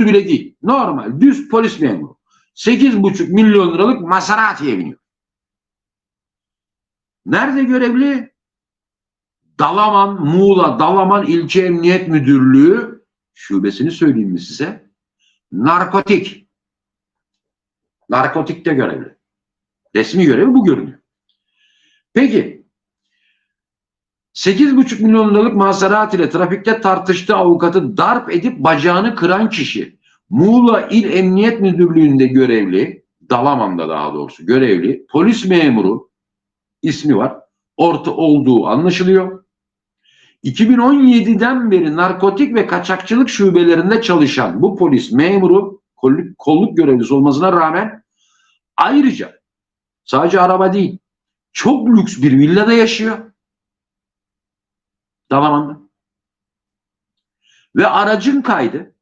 bile değil. Normal düz polis memuru. 8,5 milyon liralık Maserati'ye biniyor. Nerede görevli? Dalaman, Muğla, Dalaman İlçe Emniyet Müdürlüğü şubesini söyleyeyim mi size? Narkotik. Narkotikte görevli. Resmi görevi bu görünüyor. Peki 8,5 milyon liralık Maserati ile trafikte tartıştığı avukatı darp edip bacağını kıran kişi Muğla İl Emniyet Müdürlüğü'nde görevli, Dalaman'da daha doğrusu görevli, polis memuru ismi var. Orta olduğu anlaşılıyor. 2017'den beri narkotik ve kaçakçılık şubelerinde çalışan bu polis memuru kolluk, kolluk görevlisi olmasına rağmen ayrıca sadece araba değil çok lüks bir villada yaşıyor. Dalaman'da. Ve aracın kaydı